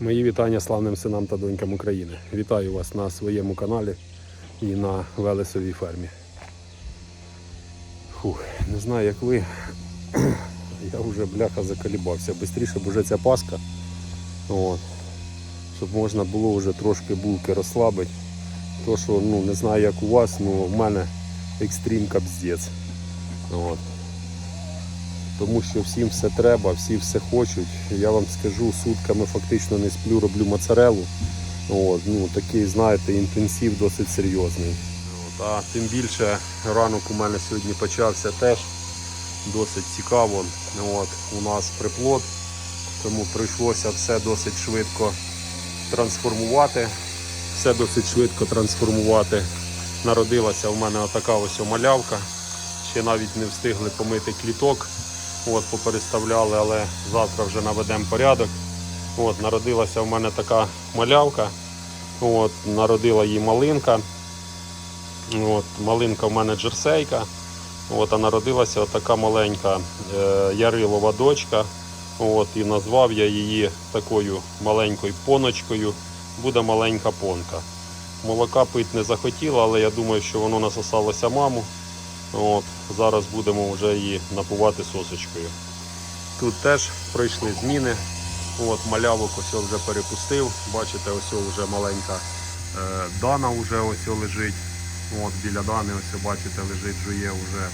Мої вітання славним синам та донькам України. Вітаю вас на своєму каналі і на Велесовій фермі. Фух, не знаю як ви. Я вже бляха заколібався. Бистріше б уже ця паска. От. Щоб можна було вже трошки булки розслабити. То що ну не знаю як у вас, ну в мене екстрім капздець. От. Тому що всім все треба, всі все хочуть. Я вам скажу, сутками фактично не сплю, роблю моцарелу. От, ну, такий, знаєте, інтенсив досить серйозний. От, а тим більше ранок у мене сьогодні почався теж досить цікаво. От, у нас приплод, тому прийшлося все досить швидко трансформувати. Все досить швидко трансформувати. Народилася у мене отака ось малявка. Ще навіть не встигли помити кліток. От, попереставляли, але завтра вже наведемо порядок. От, народилася в мене така малявка. От, народила її малинка. От, малинка в мене джерсейка. От, а народилася така маленька е, ярилова дочка. От, і назвав я її такою маленькою поночкою. Буде маленька понка. Молока пити не захотіла, але я думаю, що воно насосалося маму. От, зараз будемо вже її напувати сосочкою. Тут теж пройшли зміни. От, малявок ось вже перепустив. Бачите, ось вже маленька е, Дана вже ось лежить. От, біля Дани ось бачите, лежить жує вже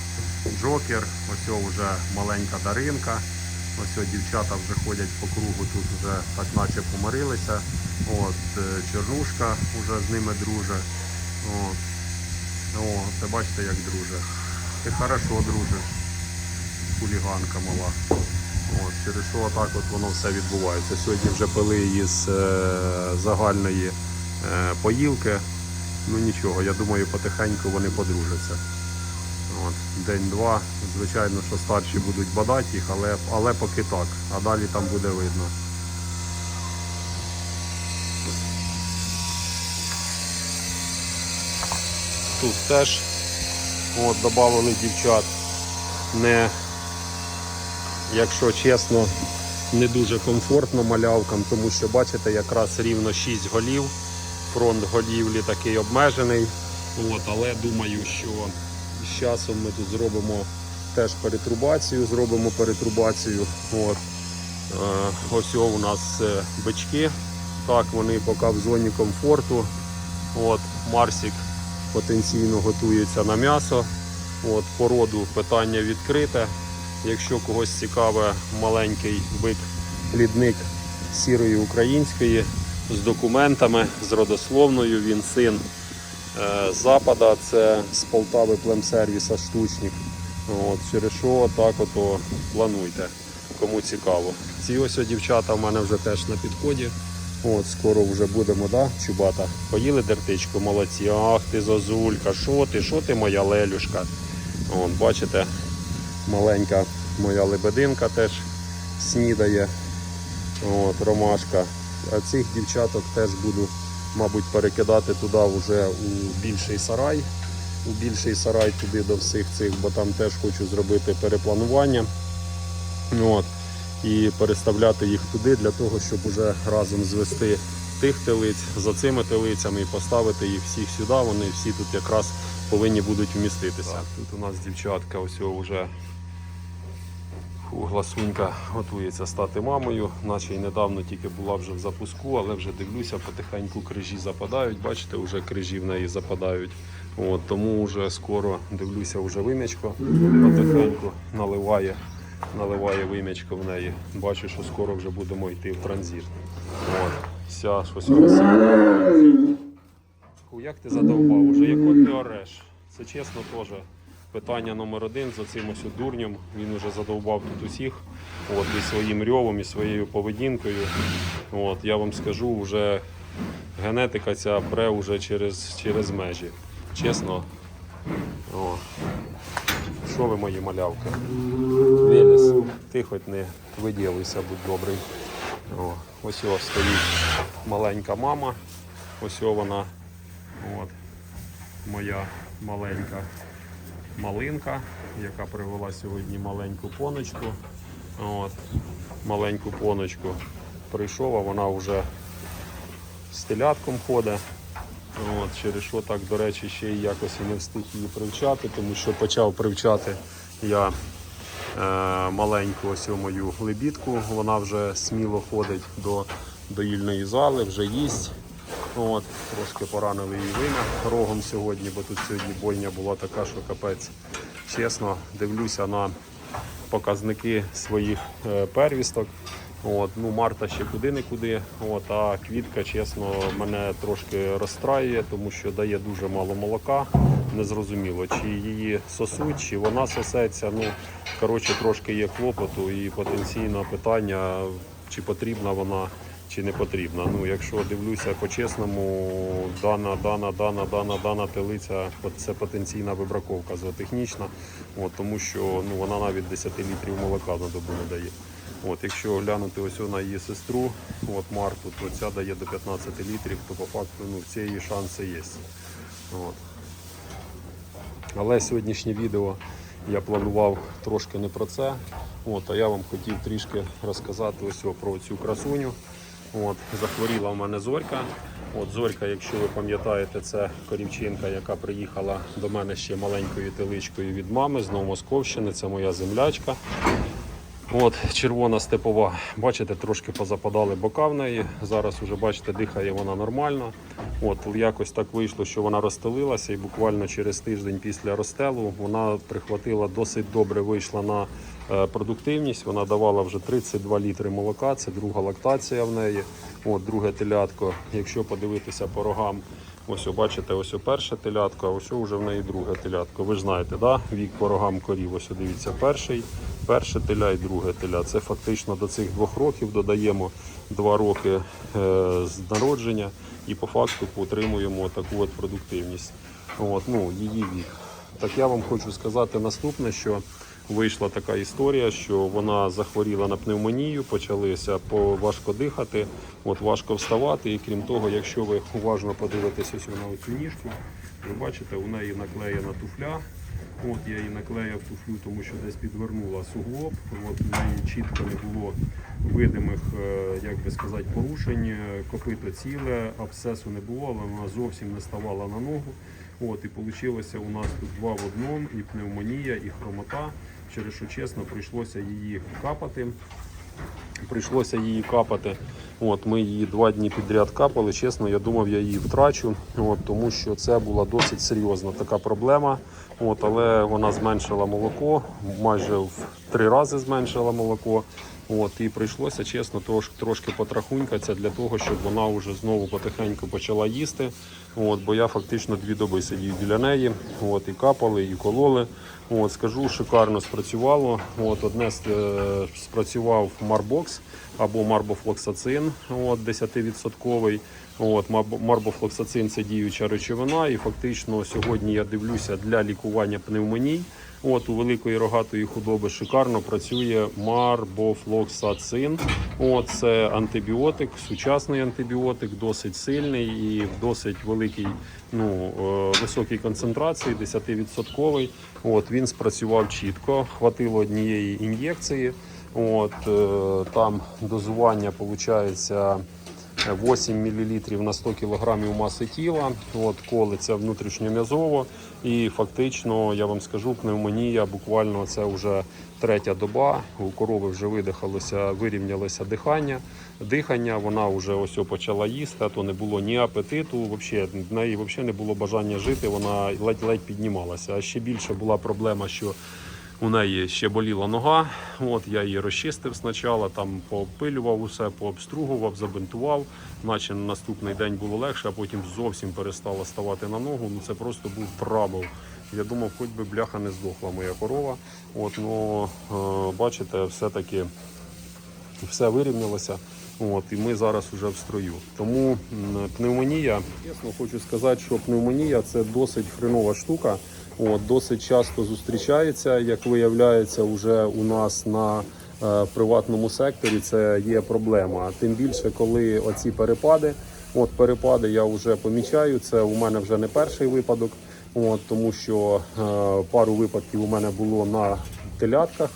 Джокер. Ось вже маленька Даринка. Ось дівчата вже ходять по кругу, тут вже так наче помирилися. От, е, Чернушка вже з ними друже. От. О, це бачите, як друже. Ти хорошо дружиш. Хуліганка мала. От, через що отак от воно все відбувається. Сьогодні вже пили її з е, загальної е, поїлки. Ну нічого, я думаю, потихеньку вони подружаться. День-два. Звичайно, що старші будуть бадати їх, але, але поки так. А далі там буде видно. Тут теж от, додали дівчат. Не, якщо чесно, не дуже комфортно малявкам, тому що бачите, якраз рівно 6 голів. Фронт голівлі такий обмежений. От, але думаю, що з часом ми тут зробимо теж перетрубацію, зробимо перетрубацію. От. Е, ось у нас е, бички. Так, вони поки в зоні комфорту. От, Марсик потенційно готується на м'ясо. От, Породу питання відкрите. Якщо когось цікаве маленький бик плідник сірої української з документами, з родословною, він син е, Запада, це з Полтави племсервіса штучник. От, через що так ото плануйте, кому цікаво. Ці ось дівчата в мене вже теж на підході. От, скоро вже будемо, да, чубата. Поїли дертичку, молодці. Ах ти зозулька, що ти, що ти моя лелюшка. От, бачите, маленька моя лебединка теж снідає. От, ромашка. А цих дівчаток теж буду, мабуть, перекидати туди вже у більший сарай. У більший сарай туди до всіх цих, бо там теж хочу зробити перепланування. От і переставляти їх туди для того, щоб уже разом звести тих телиць за цими телицями і поставити їх всіх сюди. Вони всі тут якраз повинні будуть вміститися. Так, тут у нас дівчатка, ось вже гласунька готується стати мамою, наче й недавно тільки була вже в запуску, але вже дивлюся, потихеньку крижі западають. Бачите, вже крижі в неї западають. От, тому вже скоро дивлюся, вже вим'ячко потихеньку наливає наливає вим'ячко в неї. Бачу, що скоро вже будемо йти в транзит. От. Вся щось. Як ти задовбав уже, як ти ореш? Це чесно теж питання номер один за цим ось дурнем. Він вже задовбав тут усіх. От, і своїм рьовом, і своєю поведінкою. От, я вам скажу, вже генетика ця пре вже через, через межі. Чесно. О. Що ви мої малявки? Велес, ти хоч не виділися, будь добрий. О, ось ось стоїть маленька мама. Ось вона. От, моя маленька малинка, яка привела сьогодні маленьку поночку. От, маленьку поночку. прийшов, а вона вже з телятком ходить. От, через що так, до речі, ще й якось і не встиг її привчати, тому що почав привчати я маленьку ось мою лебідку. Вона вже сміло ходить до доїльної зали, вже їсть. От, трошки поранили її вина рогом сьогодні, бо тут сьогодні бойня була така, що капець. Чесно, дивлюся на показники своїх е, первісток. От, ну, Марта ще куди не куди. От, а квітка, чесно, мене трошки розстраює, тому що дає дуже мало молока. Незрозуміло, чи її сосуть, чи вона сосеться. Ну, коротше, трошки є клопоту і потенційно питання, чи потрібна вона, чи не потрібна. Ну, якщо дивлюся по-чесному, дана, дана, дана, дана, дана телиця це потенційна вибраковка зоотехнічна, от, тому що ну, вона навіть 10 літрів молока на добу не дає. От, якщо глянути ось на її сестру, от Марту, то ця дає до 15 літрів, то по факту ну, в цієї шанси є. От. Але сьогоднішнє відео я планував трошки не про це. От, а я вам хотів трішки розказати ось про цю красуню. От, захворіла в мене зорька. От Зорька, якщо ви пам'ятаєте, це корівчинка, яка приїхала до мене ще маленькою теличкою від мами з Новомосковщини. Це моя землячка. От, червона степова. Бачите, трошки позападали бока в неї. Зараз вже бачите, дихає вона нормально. От, якось так вийшло, що вона розстелилася, і буквально через тиждень після розстелу вона прихватила досить добре, вийшла на е, продуктивність. Вона давала вже 32 літри молока. Це друга лактація в неї. От, друге телятко. Якщо подивитися по рогам, ось бачите, ось перше телятко, а ось вже в неї друге телятко. Ви ж знаєте, да? вік по рогам корів. Ось дивіться, перший, перше теля і друге теля. Це фактично до цих двох років додаємо два роки е, з народження і по факту отримуємо таку от продуктивність. От, ну, її вік. Так я вам хочу сказати наступне, що вийшла така історія, що вона захворіла на пневмонію, почалися важко дихати, от важко вставати. І крім того, якщо ви уважно подивитеся на цю ніжку, ви бачите, у неї наклеєна туфля. От я її наклеїв туфлю, тому що десь підвернула суглоб. От неї чітко не було видимих, е, як би сказати, порушень. Копито ціле, абсцесу не було, але вона зовсім не ставала на ногу. От, і вийшло у нас тут два в одному, і пневмонія, і хромота. Через що чесно, прийшлося її капати. Прийшлося її капати. От, ми її два дні підряд капали. Чесно, я думав, я її втрачу, от, тому що це була досить серйозна така проблема. От, але вона зменшила молоко, майже в три рази зменшила молоко. От, і прийшлося, чесно, трошки, трошки потрахунькатися для того, щоб вона вже знову потихеньку почала їсти. От, бо я фактично дві доби сидів біля неї. От, і капали, і кололи. От, скажу, шикарно спрацювало. От, одне з- е, спрацював Марбокс або марбофлоксацин, от, 10%. От, марбофлоксацин це діюча речовина, і фактично сьогодні я дивлюся для лікування пневмоній. От у великої рогатої худоби шикарно працює марбофлоксацин. От це антибіотик, сучасний антибіотик, досить сильний і в досить великій, ну е, високій концентрації, 10%. От він спрацював чітко. Хватило однієї ін'єкції. От е, там дозування виходить. 8 мл на 100 кг маси тіла, от колиться внутрішньом'язово. І фактично, я вам скажу, пневмонія буквально це вже третя доба. У корови вже видихалося, вирівнялося дихання. Дихання, вона вже ось почала їсти, то не було ні апетиту, вообще, в неї взагалі не було бажання жити, вона ледь-ледь піднімалася. А ще більше була проблема, що у неї ще боліла нога. От я її розчистив спочатку, там поопилював усе, пообстругував, забинтував. Наче на наступний день було легше, а потім зовсім перестала ставати на ногу. Ну це просто був трабл. Я думав, хоч би бляха не здохла моя корова. От, ну е, бачите, все-таки все вирівнялося. От, і ми зараз вже в строю. Тому пневмонія, чесно хочу сказати, що пневмонія це досить хренова штука. От, досить часто зустрічається, як виявляється, вже у нас на е, приватному секторі це є проблема. Тим більше, коли оці перепади, от перепади я вже помічаю. Це у мене вже не перший випадок, от, тому що е, пару випадків у мене було на телятках.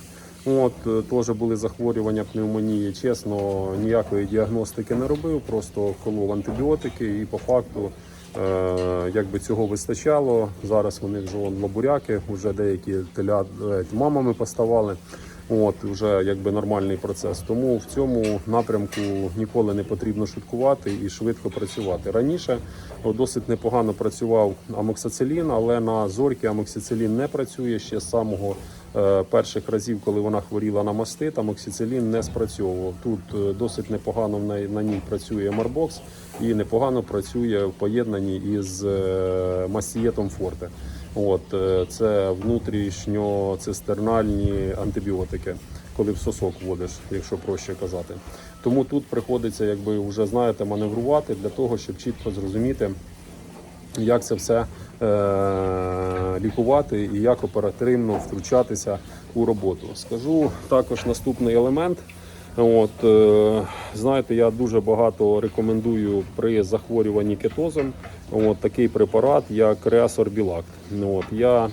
От е, теж були захворювання пневмонії. Чесно, ніякої діагностики не робив, просто колов антибіотики і по факту. Е, якби цього вистачало. Зараз вони вже вон, лабуряки, вже деякі теля е, мамами поставали. От вже якби нормальний процес. Тому в цьому напрямку ніколи не потрібно шуткувати і швидко працювати. Раніше досить непогано працював амоксицилін, але на зорьки амоксицилін не працює ще з самого е, перших разів, коли вона хворіла на мастит, амоксицилін не спрацьовував. Тут е, досить непогано на ній працює Марбокс і непогано працює в поєднанні із е, мастієтом Форте. От е, це внутрішньоцистернальні антибіотики, коли в сосок вводиш, якщо проще казати. Тому тут приходиться, якби вже знаєте, маневрувати для того, щоб чітко зрозуміти, як це все е- лікувати і як оперативно втручатися у роботу. Скажу також наступний елемент. От, е, знаєте, я дуже багато рекомендую при захворюванні кетозом от, такий препарат, як Реасорбілакт. От, я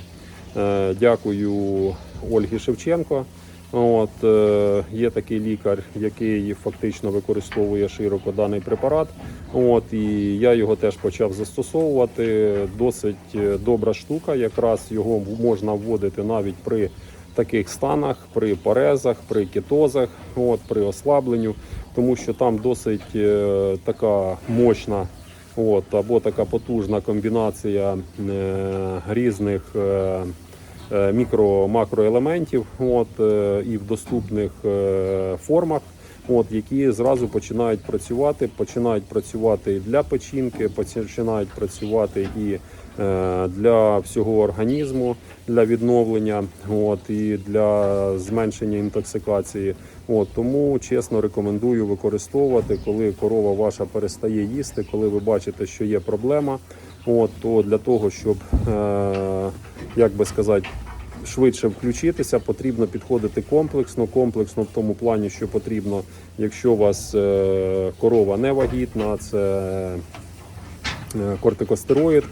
е, дякую Ольгі Шевченко. От, е, є такий лікар, який фактично використовує широко даний препарат. От, і я його теж почав застосовувати. Досить е, добра штука. Якраз його можна вводити навіть при таких станах, при парезах, при кетозах, от, при ослабленню, тому що там досить е, така мощна от, або така потужна комбінація е, різних. Е, е, мікро-макроелементів от, е, і в доступних е, формах, от, які зразу починають працювати, починають працювати і для печінки, починають працювати і для всього організму, для відновлення от, і для зменшення інтоксикації. От, тому чесно рекомендую використовувати, коли корова ваша перестає їсти, коли ви бачите, що є проблема. От, то для того, щоб е, як би сказати, швидше включитися, потрібно підходити комплексно. Комплексно в тому плані, що потрібно, якщо у вас е, корова не вагітна, це е, кортикостероїд.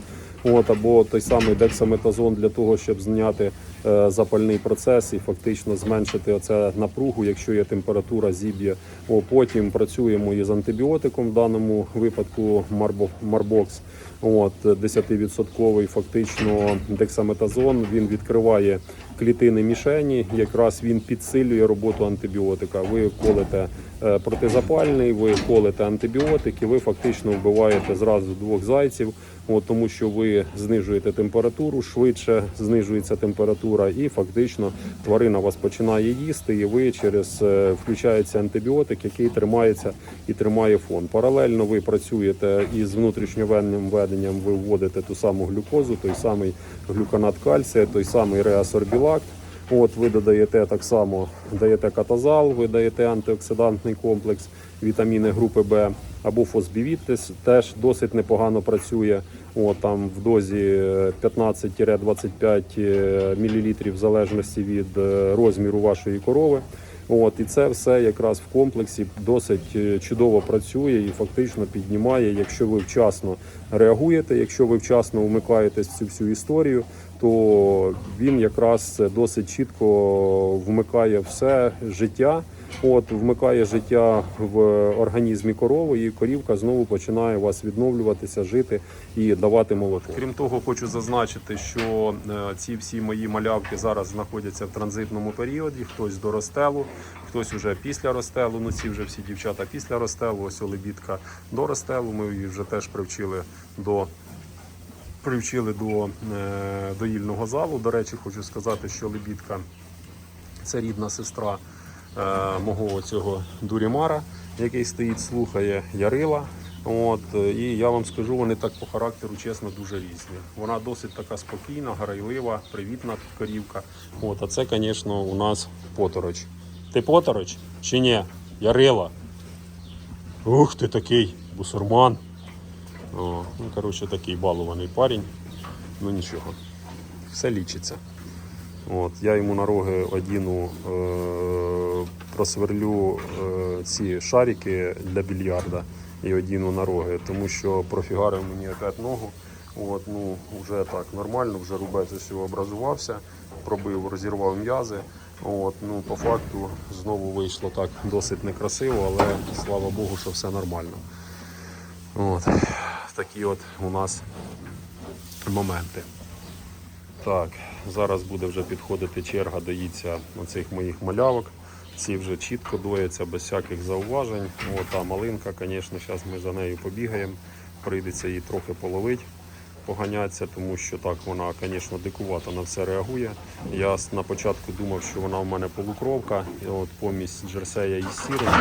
От, або той самий дексаметазон для того, щоб зняти е, запальний процес і фактично зменшити оце напругу, якщо є температура зіб'є. Потім працюємо із антибіотиком в даному випадку Марбо- Марбокс. От 10% фактично дексаметазон. Він відкриває клітини мішені. Якраз він підсилює роботу антибіотика. Ви колите е, протизапальний, ви колите антибіотик, і ви фактично вбиваєте зразу двох зайців. От, тому що ви знижуєте температуру, швидше знижується температура, і фактично тварина вас починає їсти, і ви через е, включається антибіотик, який тримається і тримає фон. Паралельно ви працюєте із внутрішньовенним веденням, ви вводите ту саму глюкозу, той самий глюканат кальція, той самий реасорбілакт. От ви додаєте так само, даєте катазал, ви даєте антиоксидантний комплекс, вітаміни групи Б або фосбівіт теж- досить непогано працює. От, там в дозі е, 15-25 мл в залежності від е, розміру вашої корови. От, і це все якраз в комплексі досить е, чудово працює і фактично піднімає, якщо ви вчасно реагуєте, якщо ви вчасно вмикаєтесь в цю всю історію, то він якраз досить чітко вмикає все життя. От вмикає життя в організмі корови, і корівка знову починає у вас відновлюватися, жити і давати молоко. Крім того, хочу зазначити, що е, ці всі мої малявки зараз знаходяться в транзитному періоді. Хтось до ростелу, хтось уже після ростелу. Ну ці вже всі дівчата після ростелу. Ось олебідка до ростелу. Ми її вже теж привчили до привчили до е, доїльного залу. До речі, хочу сказати, що лебідка це рідна сестра е, мого цього Дурімара, який стоїть, слухає Ярила. От, е, і я вам скажу, вони так по характеру, чесно, дуже різні. Вона досить така спокійна, грайлива, привітна корівка. От, а це, звісно, у нас потороч. Ти потороч чи ні? Ярила. Ух ти такий, бусурман. О, ну, коротше, такий балований парень. Ну нічого, все лічиться. От, я йому на роги одіну е, просверлю е, ці шарики для більярда і одіну на роги, тому що профігарив мені опять ногу. От, ну, вже так нормально, вже рубець ось образувався, пробив, розірвав м'язи. От, ну, по факту знову вийшло так досить некрасиво, але слава Богу, що все нормально. От, такі от у нас моменти. Так, зараз буде вже підходити черга доїться оцих моїх малявок. Ці вже чітко дояться без всяких зауважень. О, а малинка, звісно, зараз ми за нею побігаємо. Прийдеться її трохи половити, поганятися, тому що так вона, звісно, дикувато на все реагує. Я на початку думав, що вона в мене полукровка, от помість джерсея і сірим.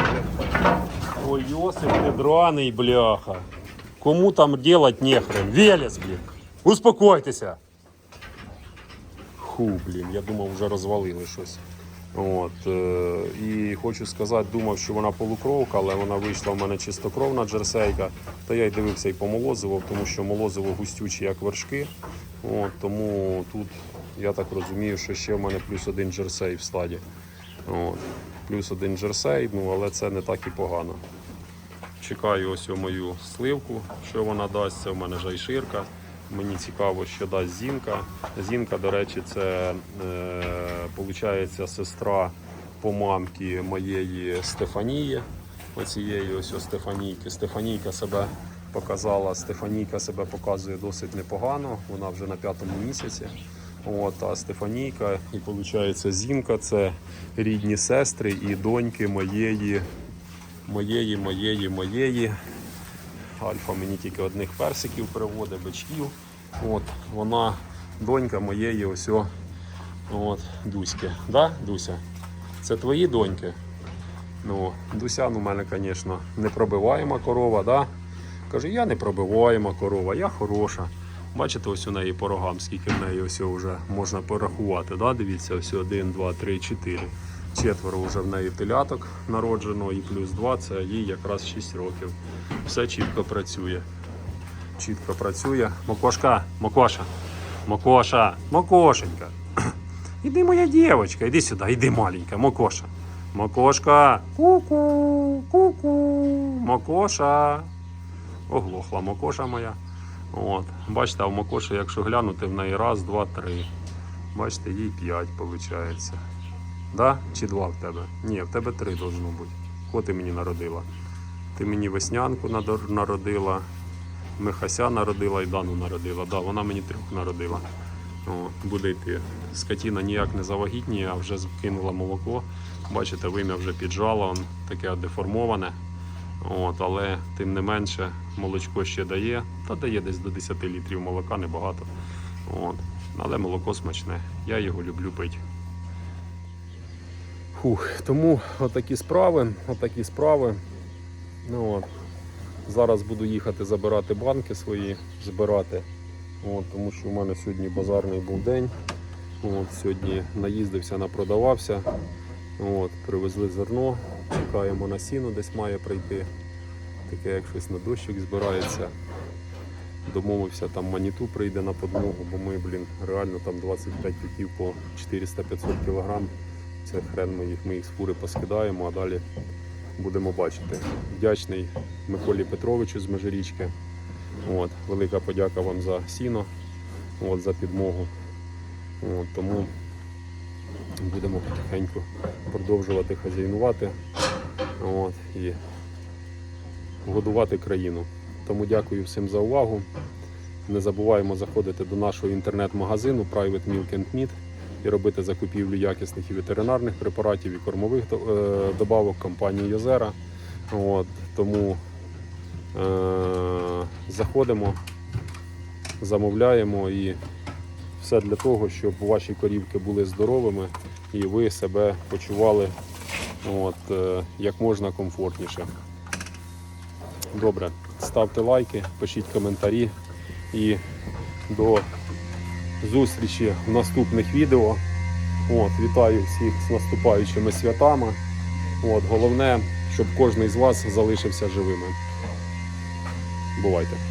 Ой, Йосип, ти драний, бляха. Кому там делать нехрен? Велес, блін. Успокойтеся. Ху, блін, я думав, вже розвалили щось. От, е, і хочу сказати, думав, що вона полукровка, але вона вийшла в мене чистокровна джерсейка. Та я й дивився і помолозивав, тому що молозиво густючі, як вершки. От, тому тут я так розумію, що ще в мене плюс один джерсей в стаді. От, плюс один джерсей, ну але це не так і погано. Чекаю ось мою сливку, що вона дасть. Це в мене жайширка. Мені цікаво, що дасть Зінка. Зінка, до речі, це е, сестра по мамці моєї Стефанії. Оцієї ось Стефанійки. Стефанійка себе показала, Стефанійка себе показує досить непогано. Вона вже на п'ятому місяці. От, а Стефанійка і виходить Зінка це рідні сестри і доньки моєї моєї, моєї, моєї. Альфа мені тільки одних персиків приводить, бичків. От, вона донька моєї ось от, Дуськи. Да, Дуся? Це твої доньки? Ну, Дуся, ну, в мене, звісно, непробиваєма корова, да? Каже, я не пробиваєма корова, я хороша. Бачите, ось у неї по рогам, скільки в неї ось вже можна порахувати. Да? Дивіться, ось один, два, три, чотири. Четверо вже в неї теляток народжено, і плюс два це їй якраз 6 років. Все чітко працює. Чітко працює. Мокошка, Мокоша, Мокоша, Мокошенька. Іди, моя дівчинка, іди сюди, іди маленька, Мокоша. Мокошка. Ку-ку, ку-ку, Мокоша. Оглохла Мокоша моя. От. Бачите, в Мокоші, якщо глянути, в неї раз, два, три. Бачите, їй п'ять виходить. Да? Чи два в тебе? Ні, в тебе три должно бути. Кого ти мені народила? Ти мені веснянку народила, Михася народила і Дану народила. Да, вона мені трьох народила. О, буде йти. Скотіна ніяк не завагітніє, а вже кинула молоко. Бачите, вим'я вже піджало, таке деформоване. От, але тим не менше молочко ще дає, та дає десь до 10 літрів молока, небагато. От. Але молоко смачне. Я його люблю пити. Фух, тому отакі справи, отакі справи. Ну, от. Зараз буду їхати забирати банки свої, збирати. От, тому що в мене сьогодні базарний був день. От, сьогодні наїздився, напродавався. От, привезли зерно, чекаємо на сіно, десь має прийти. Таке, як щось на дощик збирається. Домовився, там маніту прийде на подмогу, бо ми, блін, реально там 25 піків по 400-500 кг. Це хрен ми їх, ми їх з фури поскидаємо, а далі будемо бачити. Вдячний Миколі Петровичу з Межирічки. От, велика подяка вам за сіно, от, за підмогу. От, тому будемо потихеньку продовжувати хазяйнувати от, і годувати країну. Тому дякую всім за увагу. Не забуваємо заходити до нашого інтернет-магазину Private Milk and Meat і робити закупівлю якісних і ветеринарних препаратів і кормових е, добавок компанії Йозера. От, тому е, заходимо, замовляємо і все для того, щоб ваші корівки були здоровими і ви себе почували от, е, як можна комфортніше. Добре, ставте лайки, пишіть коментарі і до зустрічі в наступних відео. От, вітаю всіх з наступаючими святами. От, головне, щоб кожен з вас залишився живими. Бувайте!